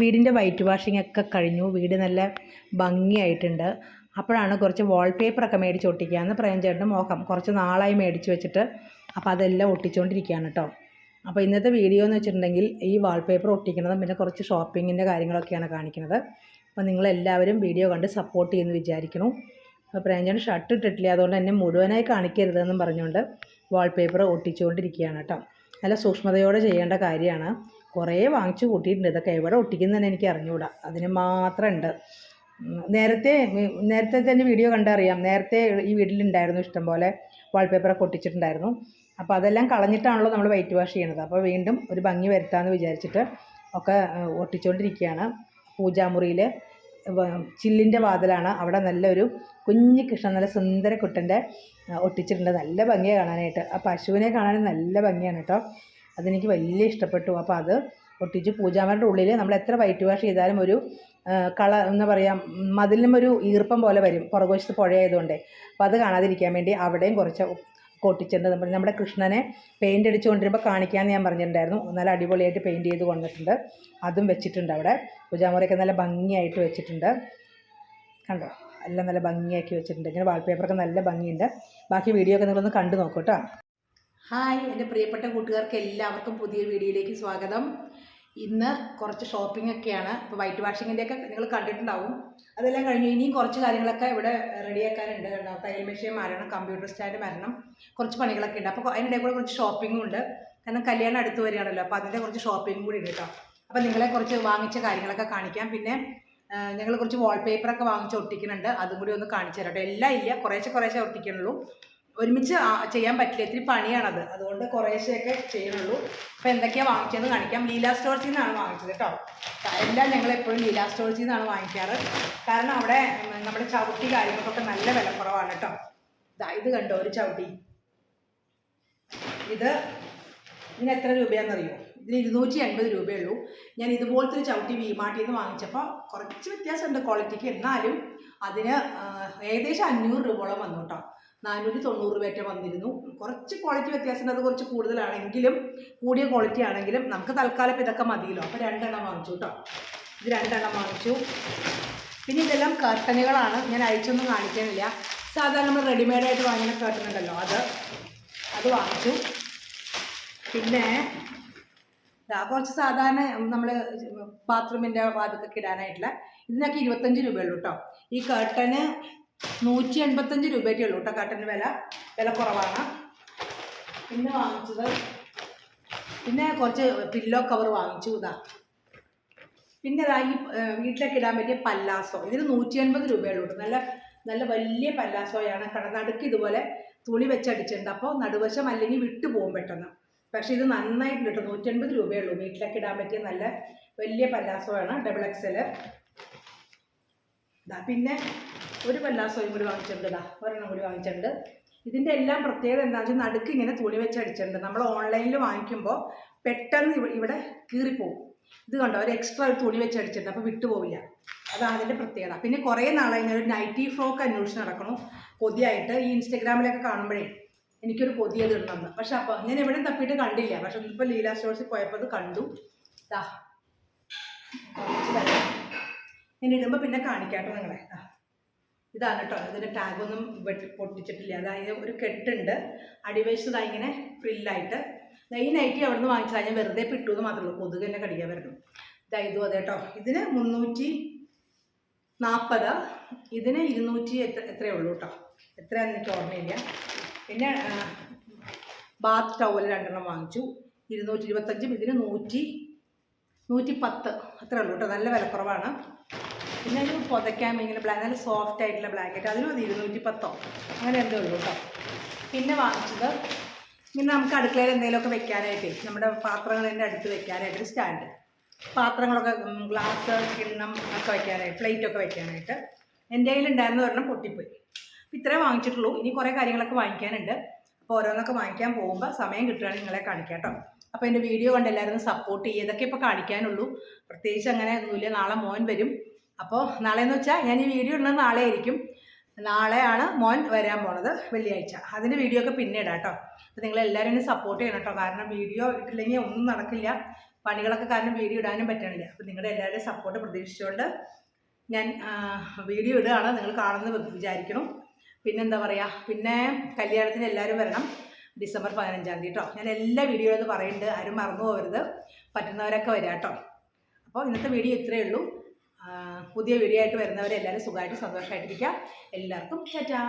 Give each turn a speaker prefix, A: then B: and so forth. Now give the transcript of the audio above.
A: വീടിന്റെ white washing ഒക്കെ കഴിഞ്ഞു. വീട് നല്ല ഭംഗിയായിട്ടുണ്ട്. അപ്പോഴാണ് കുറച്ച് വാൾപേപ്പറൊക്കെ മേടിച്ച് ഒട്ടിക്കാമെന്ന് പ്രേംചേട്ടന്റെ മോഹം. കുറച്ച് നാളായി മേടിച്ച് വെച്ചിട്ട് അപ്പോൾ അതെല്ലാം ഒട്ടിച്ചുകൊണ്ടിരിക്കുകയാണ് കേട്ടോ അപ്പോൾ ഇന്നത്തെ വീഡിയോ എന്ന് വെച്ചിട്ടുണ്ടെങ്കിൽ ഈ വാൾപേപ്പർ ഒട്ടിക്കുന്നതും പിന്നെ കുറച്ച് ഷോപ്പിങ്ങിന്റെ കാര്യങ്ങളൊക്കെയാണ് കാണിക്കുന്നത്. അപ്പോൾ നിങ്ങളെല്ലാവരും വീഡിയോ കണ്ട് സപ്പോർട്ട് ചെയ്യുമെന്ന് വിചാരിക്കണം അപ്പോൾ പ്രേംചേട്ടൻ ഷർട്ട് ഇട്ടിട്ടില്ല. അതുകൊണ്ട് എന്നെ മുഴുവനായി കാണിക്കരുതെന്നും പറഞ്ഞുകൊണ്ട് വാൾപേപ്പർ ഒട്ടിച്ചുകൊണ്ടിരിക്കുകയാണ് കേട്ടോ നല്ല സൂക്ഷ്മതയോടെ ചെയ്യേണ്ട കാര്യമാണ്. കുറേ വാങ്ങിച്ചു കൂട്ടിയിട്ടുണ്ട്. ഇതൊക്കെ എവിടെ ഒട്ടിക്കുന്നതെന്ന് എനിക്ക് അറിഞ്ഞുകൂടാ അതിന് മാത്രം ഉണ്ട് നേരത്തെ നേരത്തെ തന്നെ വീഡിയോ കണ്ടറിയാം. നേരത്തെ ഈ വീട്ടിലുണ്ടായിരുന്നു ഇഷ്ടംപോലെ വാൾപേപ്പറൊക്കെ ഒട്ടിച്ചിട്ടുണ്ടായിരുന്നു. അപ്പോൾ അതെല്ലാം കളഞ്ഞിട്ടാണല്ലോ നമ്മൾ വൈറ്റ് വാഷ് ചെയ്യണത്. അപ്പോൾ വീണ്ടും ഒരു ഭംഗി വരുത്താമെന്ന് വിചാരിച്ചിട്ട് ഒക്കെ ഒട്ടിച്ചുകൊണ്ടിരിക്കുകയാണ് പൂജാമുറിയിൽ ചില്ലിന്റെ വാതിലാണ് അവിടെ നല്ലൊരു കുഞ്ഞു കൃഷ്ണൻ നല്ല സുന്ദര കുട്ടന്റെ ഒട്ടിച്ചിട്ടുണ്ട്. നല്ല ഭംഗിയാണ് കാണാനായിട്ട്. ആ പശുവിനെ കാണാൻ നല്ല ഭംഗിയാണ് കേട്ടോ. അതെനിക്ക് വലിയ ഇഷ്ടപ്പെട്ടു. അപ്പോൾ അത് ഒട്ടിച്ച് പൂജാമരുടെ ഉള്ളിൽ നമ്മൾ എത്ര വൈറ്റ് വാഷ് ചെയ്താലും ഒരു കള എന്താ പറയുക മതിലിനും ഒരു ഈർപ്പം പോലെ വരും. പുറകുവശത്ത് പുഴയായതുകൊണ്ട്. അപ്പോൾ അത് കാണാതിരിക്കാൻ വേണ്ടി അവിടെയും കുറച്ച് കൊട്ടിച്ചിട്ടുണ്ട് നമ്മൾ നമ്മുടെ കൃഷ്ണനെ പെയിന്റ് അടിച്ചുകൊണ്ടിരുമ്പോൾ കാണിക്കാമെന്ന് ഞാൻ പറഞ്ഞിട്ടുണ്ടായിരുന്നു. നല്ല അടിപൊളിയായിട്ട് പെയിന്റ് ചെയ്ത് കൊണ്ടിട്ടുണ്ട്. അതും വെച്ചിട്ടുണ്ട് അവിടെ. പൂജാമുറയൊക്കെ നല്ല ഭംഗിയായിട്ട് വെച്ചിട്ടുണ്ട്. കണ്ടോ? എല്ലാം നല്ല ഭംഗിയാക്കി വെച്ചിട്ടുണ്ട്. ഇങ്ങനെ വാൾപേപ്പറൊക്കെ നല്ല ഭംഗിയുണ്ട്. ബാക്കി വീഡിയോ ഒക്കെ നിങ്ങളൊന്ന് കണ്ടു നോക്കൂ കേട്ടോ. ഹായ് എന്റെ പ്രിയപ്പെട്ട കൂട്ടുകാർക്ക് എല്ലാവർക്കും പുതിയ വീഡിയോയിലേക്ക് സ്വാഗതം. ഇന്ന് കുറച്ച് ഷോപ്പിംഗ് ഒക്കെയാണ്. ഇപ്പോൾ വൈറ്റ് വാഷിങ്ങിന്റെ ഒക്കെ നിങ്ങൾ കണ്ടിട്ടുണ്ടാവും. അതെല്ലാം കഴിഞ്ഞ് ഇനിയും കുറച്ച് കാര്യങ്ങളൊക്കെ ഇവിടെ റെഡിയാക്കാനുണ്ട് കേട്ടോ തയ്യൽ മെഷീൻ മാറണം കമ്പ്യൂട്ടർ സ്റ്റാൻഡ് മാറണം. കുറച്ച് പണികളൊക്കെ ഉണ്ട്. അപ്പോൾ അതിനിടെ കൂടെ കുറച്ച് ഷോപ്പിംഗും ഉണ്ട്. കാരണം കല്യാണം അടുത്ത് വരികയാണല്ലോ. അപ്പോൾ അതിന്റെ കുറച്ച് ഷോപ്പിംഗ് കൂടി ഉണ്ട് കേട്ടോ. അപ്പോൾ നിങ്ങളെ കുറച്ച് വാങ്ങിച്ച കാര്യങ്ങളൊക്കെ കാണിക്കാം. പിന്നെ ഞങ്ങൾ കുറച്ച് വാൾപേപ്പറൊക്കെ വാങ്ങിച്ച് ഒട്ടിക്കുന്നുണ്ട്. അതും കൂടി ഒന്ന് കാണിച്ചു തരാം കേട്ടോ. എല്ലാം ഇല്ല. കുറേശ്ശെ കുറേശ്ശെ ഒട്ടിക്കണുള്ളൂ ഒരുമിച്ച് ചെയ്യാൻ പറ്റില്ല. ഇത്തിരി പണിയാണത്. അതുകൊണ്ട് കുറേശ്ശെയൊക്കെ ചെയ്യുന്നുള്ളൂ. അപ്പോൾ എന്തൊക്കെയാണ് വാങ്ങിച്ചതെന്ന് കാണിക്കാം. ലീല സ്റ്റോഴ്സിൽ നിന്നാണ് വാങ്ങിച്ചത് കേട്ടോ. എല്ലാം ഞങ്ങൾ എപ്പോഴും ലീല സ്റ്റോഴ്സിൽ നിന്നാണ് വാങ്ങിക്കാറ്. കാരണം അവിടെ നമ്മുടെ ചവിട്ടി കാര്യങ്ങൾക്കൊക്കെ നല്ല വില കുറവാണ് കേട്ടോ. ഇതാ ഇത് കണ്ടോ ഒരു ചവിട്ടി. ഇത് ഇതിന് എത്ര രൂപയാണെന്നറിയോ? ഇതിന് ഇരുന്നൂറ്റി എൺപത് രൂപയേ ഉള്ളൂ ഞാൻ ഇതുപോലത്തെ ഒരു ചവിട്ടി വിമാട്ടിൽ നിന്ന് വാങ്ങിച്ചപ്പോൾ കുറച്ച് വ്യത്യാസമുണ്ട് ക്വാളിറ്റിക്ക്. എന്നാലും അതിന് ഏകദേശം അഞ്ഞൂറ് രൂപയോളം വന്നു കേട്ടോ. നാനൂറ്റി തൊണ്ണൂറ് രൂപയൊക്കെ വന്നിരുന്നു. കുറച്ച് ക്വാളിറ്റി വ്യത്യാസമുണ്ട് അത് കുറച്ച് കൂടുതലാണെങ്കിലും കൂടിയ ക്വാളിറ്റി ആണെങ്കിലും നമുക്ക് തൽക്കാലം ഇതൊക്കെ മതിയല്ലോ. അപ്പോൾ രണ്ടെണ്ണം വാങ്ങിച്ചു കേട്ടോ ഇത് രണ്ടെണ്ണം വാങ്ങിച്ചു. പിന്നെ ഇതെല്ലാം കർട്ടനുകളാണ്. ഞാൻ അയച്ചൊന്നും കാണിക്കാനില്ല. സാധാരണ നമ്മൾ റെഡിമെയ്ഡായിട്ട് വാങ്ങുന്ന കർട്ടൻ ഉണ്ടല്ലോ അത് അത് വാങ്ങിച്ചു. പിന്നെ കുറച്ച് സാധാരണ നമ്മൾ ബാത്റൂമിന്റെ വാതിക്കൊക്കെ ഇടാനായിട്ടുള്ള ഇതിനൊക്കെ ഇരുപത്തഞ്ച് രൂപയുള്ളൂ കേട്ടോ ഈ കർട്ടന് നൂറ്റി എൺപത്തഞ്ച് രൂപയൊക്കെ ഉള്ളൂ കേട്ടോ വില. വില കുറവാണ്. പിന്നെ വാങ്ങിച്ചത്. പിന്നെ കുറച്ച് പില്ലോ കവർ വാങ്ങിച്ചു ഇതാ. പിന്നെ ഇതാ ഈ വീട്ടിലേക്ക് ഇടാൻ പറ്റിയ പല്ലാസോ. ഇതിന് നൂറ്റി എൺപത് രൂപയുള്ളൂ നല്ല നല്ല വലിയ പല്ലാസോയാണ്. കട നടുക്ക് ഇതുപോലെ തുണി വെച്ചടിച്ചിട്ടുണ്ട്. അപ്പോൾ നടുവശം അല്ലെങ്കിൽ വിട്ടു പോകും പെട്ടെന്ന്. പക്ഷേ ഇത് നന്നായിട്ട് കിട്ടും. നൂറ്റൻപത് രൂപയുള്ളൂ വീട്ടിലൊക്കെ ഇടാൻ പറ്റിയ നല്ല വലിയ പല്ലാസോയാണ് ഡബിൾ എക്സൽ പിന്നെ ഒരു പല്ലാസോയും കൂടി വാങ്ങിച്ചിട്ടുണ്ട് ഇതാ ഒരെണ്ണം കൂടി വാങ്ങിച്ചിട്ടുണ്ട്. ഇതിന്റെ എല്ലാം പ്രത്യേകത എന്താണെന്ന് വെച്ചാൽ നടുക്ക് ഇങ്ങനെ തുണി വെച്ച് അടിച്ചിട്ടുണ്ട്. നമ്മൾ ഓൺലൈനിൽ വാങ്ങിക്കുമ്പോൾ പെട്ടെന്ന് ഇവ- ഇവിടെ കീറിപ്പോവും. ഇത് കണ്ടോ ഒരു എക്സ്ട്രാ ഒരു തുണി വെച്ച് അടിച്ചിട്ടുണ്ട് അപ്പോൾ വിട്ടുപോവില്ല. അതാണ് അതിന്റെ പ്രത്യേകത. പിന്നെ കുറേ നാളായി ഞാനൊരു നൈറ്റി ഫ്രോക്ക് അന്വേഷിച്ച് നടക്കണം കൊതിയായിട്ട് ഈ ഇൻസ്റ്റഗ്രാമിലൊക്കെ കാണുമ്പോഴേ എനിക്കൊരു കൊതിയത് ഉണ്ടെന്ന് പക്ഷെ അപ്പോൾ ഞാൻ എവിടെയും തപ്പിയിട്ട് കണ്ടില്ല. പക്ഷെ ഇപ്പോൾ ലീല സ്റ്റോഴ്സിൽ പോയപ്പോൾ അത് കണ്ടു. തരാം. ഞാൻ ഇടുമ്പോൾ പിന്നെ കാണിക്കാട്ടോ നിങ്ങളെ. ദാ. ഇതാണ് കേട്ടോ. ഇതിന്റെ ടാഗൊന്നും വെട്ടി പൊട്ടിച്ചിട്ടില്ല. അതായത് ഒരു കെട്ടുണ്ട്. അടിവശത്ത് ഇങ്ങനെ ഫ്രില്ലായിട്ട് ഈ നൈറ്റി അവിടെ നിന്ന് വാങ്ങിച്ചാൽ ഞാൻ വെറുതെ പിട്ടു എന്ന് മാത്രമേ ഉള്ളൂ. കൊതുക് തന്നെ കടിക്കാൻ വരണം ഇതാ ഇതും അതെ കേട്ടോ. ഇതിന് മുന്നൂറ്റി നാൽപ്പത് ഇതിന് ഇരുന്നൂറ്റി എത്ര എത്രയേ ഉള്ളൂ കേട്ടോ. എത്രയാണെന്ന് എനിക്ക് ഓർമ്മയില്ല. പിന്നെ ബാത്ത് ടവൽ രണ്ടെണ്ണം വാങ്ങിച്ചു. ഇരുന്നൂറ്റി ഇരുപത്തഞ്ചും. ഇതിന് നൂറ്റി നൂറ്റി പത്ത്. അത്രയേ ഉള്ളൂ കേട്ടോ. നല്ല വിലക്കുറവാണ്. പിന്നെ ഒരു പുതയ്ക്കാൻ ഇങ്ങനെ ബ്ലാ നല്ല സോഫ്റ്റ് ആയിട്ടുള്ള ബ്ലാങ്കറ്റ് അതിന് അത് ഇരുന്നൂറ്റി പത്തോ അങ്ങനെ എന്തേ ഉള്ളൂ കേട്ടോ പിന്നെ വാങ്ങിച്ചത് പിന്നെ നമുക്ക് അടുക്കളയിൽ എന്തെങ്കിലുമൊക്കെ വെക്കാനായിട്ട് നമ്മുടെ പാത്രങ്ങൾ തന്നെ അടുത്ത് വെക്കാനായിട്ട് ഒരു സ്റ്റാൻഡ് പാത്രങ്ങളൊക്കെ ഗ്ലാസ് കിണ്ണം ഒക്കെ വെക്കാനായിട്ട് പ്ലേറ്റൊക്കെ വെക്കാനായിട്ട് എന്റെ കയ്യിലുണ്ടായിരുന്ന ഒരെണ്ണം പൊട്ടിപ്പോയി. അപ്പോൾ ഇത്രേ വാങ്ങിച്ചിട്ടുള്ളൂ. ഇനി കുറേ കാര്യങ്ങളൊക്കെ വാങ്ങിക്കാനുണ്ട്. അപ്പോൾ ഓരോന്നൊക്കെ വാങ്ങിക്കാൻ പോകുമ്പോൾ സമയം കിട്ടുകയാണെങ്കിൽ നിങ്ങളെ കാണിക്കാം കേട്ടോ അപ്പോൾ എന്റെ വീഡിയോ കണ്ട് എല്ലാവരും സപ്പോർട്ട് ചെയ്യുക ഇതൊക്കെ ഇപ്പോൾ കാണിക്കാനുള്ളൂ. പ്രത്യേകിച്ച് അങ്ങനെ ഒന്നുമില്ല. നാളെ മോൻ വരും. അപ്പോൾ നാളെ എന്ന് വെച്ചാൽ ഞാൻ ഈ വീഡിയോ ഇടുന്നത് നാളെ ആയിരിക്കും നാളെയാണ് മോൻ വരാൻ പോണത് വെള്ളിയാഴ്ച. അതിന്റെ വീഡിയോ ഒക്കെ പിന്നെ ഇടാം കേട്ടോ. അപ്പോൾ നിങ്ങൾ എല്ലാവരും എന്നെ സപ്പോർട്ട് ചെയ്യണം കേട്ടോ. കാരണം വീഡിയോ ഇട്ടില്ലെങ്കിൽ ഒന്നും നടക്കില്ല. പണികളൊക്കെ കാരണം വീഡിയോ ഇടാനും പറ്റണില്ല. അപ്പോൾ നിങ്ങളുടെ എല്ലാവരുടെയും സപ്പോർട്ട് പ്രതീക്ഷിച്ചുകൊണ്ട് ഞാൻ വീഡിയോ ഇടുകയാണ്. നിങ്ങൾ കാണുന്നത് വിചാരിക്കണം. പിന്നെന്താ പറയുക പിന്നെ കല്യാണത്തിന് എല്ലാവരും വരണം. ഡിസംബർ പതിനഞ്ചാം തീയതി കേട്ടോ ഞാൻ എല്ലാ വീഡിയോയിലും പറയുന്നുണ്ട് ആരും മറന്നു പോകരുത്. പറ്റുന്നവരൊക്കെ വരാം കേട്ടോ അപ്പോൾ ഇന്നത്തെ വീഡിയോ ഇത്രയേ ഉള്ളൂ. പുതിയ വീഡിയോ ആയിട്ട് വരുന്നവരെ എല്ലാവരും സുഖമായിട്ട് സന്തോഷമായിട്ടിരിക്കുക എല്ലാവർക്കും ടാറ്റാ.